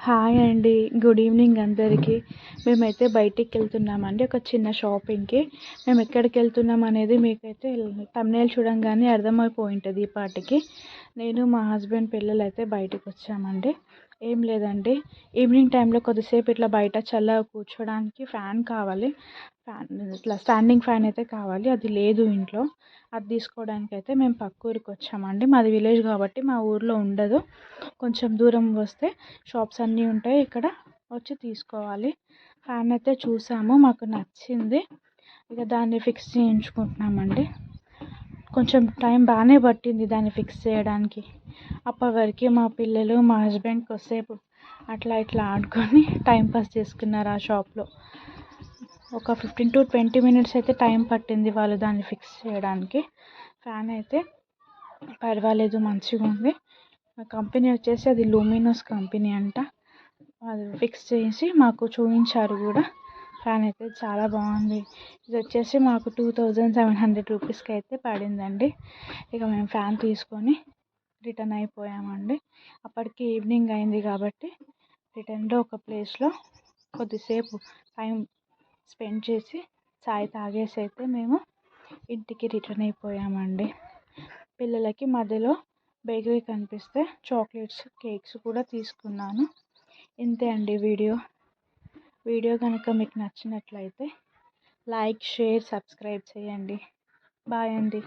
Hi అండి. Good evening అందరికీ. మేమైతే బయటికి వెళ్తున్నామండి ఒక చిన్న షాపింగ్కి. మేము ఎక్కడికి వెళ్తున్నాం అనేది మీకైతే తమ్నేల్ చూడంగానే అర్థమైపోయి ఉంటుంది ఈ పాటికి. నేను మా హస్బెండ్ పిల్లలు అయితే బయటకు వచ్చామండి ఏం లేదండి. ఈవినింగ్ టైంలో కొద్దిసేపు ఇట్లా బయట చల్లగా కూర్చోడానికి ఫ్యాన్ కావాలి. ఫ్యాన్ ఇట్లా స్టాండింగ్ ఫ్యాన్ అయితే కావాలి. అది లేదు ఇంట్లో. అది తీసుకోవడానికి అయితే మేము పక్క ఊరికి వచ్చామండి. మాది విలేజ్ కాబట్టి మా ఊర్లో ఉండదు. కొంచెం దూరం వస్తే షాప్స్ అన్నీ ఉంటాయి. ఇక్కడ వచ్చి తీసుకోవాలి. ఫ్యాన్ అయితే చూసాము. మాకు నచ్చింది. ఇక దాన్ని ఫిక్స్ చేయించుకుంటున్నామండి. కొంచెం టైం బాగానే పట్టింది దాన్ని ఫిక్స్ చేయడానికి. అప్పటివరకు మా పిల్లలు మా హస్బెండ్ కొద్దిసేపు అట్లా ఇట్లా ఆడుకొని టైంపాస్ చేసుకున్నారు ఆ షాప్లో. ఒక ఫిఫ్టీన్ టు ట్వంటీ మినిట్స్ అయితే టైం పట్టింది వాళ్ళు దాన్ని ఫిక్స్ చేయడానికి. ఫ్యాన్ అయితే పర్వాలేదు మంచిగా ఉంది. కంపెనీ వచ్చేసి అది లూమినోస్ కంపెనీ అంట. అది ఫిక్స్ చేసి మాకు చూపించారు కూడా. ఫ్యాన్ అయితే చాలా బాగుంది. ఇది వచ్చేసి మాకు టూ థౌజండ్ సెవెన్ హండ్రెడ్ రూపీస్కి అయితే పడిందండి. ఇక మేము ఫ్యాన్ తీసుకొని రిటర్న్ అయిపోయామండి. అప్పటికి ఈవినింగ్ అయింది కాబట్టి రిటర్న్లో ఒక ప్లేస్లో కొద్దిసేపు టైం స్పెండ్ చేసి చాయ్ తాగేసి అయితే మేము ఇంటికి రిటర్న్ అయిపోయామండి. పిల్లలకి మధ్యలో బేకరీ కనిపిస్తే చాక్లెట్స్ కేక్స్ కూడా తీసుకున్నాను. ఇంతే అండి వీడియో. వీడియో కనుక మీకు నచ్చినట్లయితే లైక్ షేర్ సబ్స్క్రైబ్ చేయండి. బాయ్ అండి.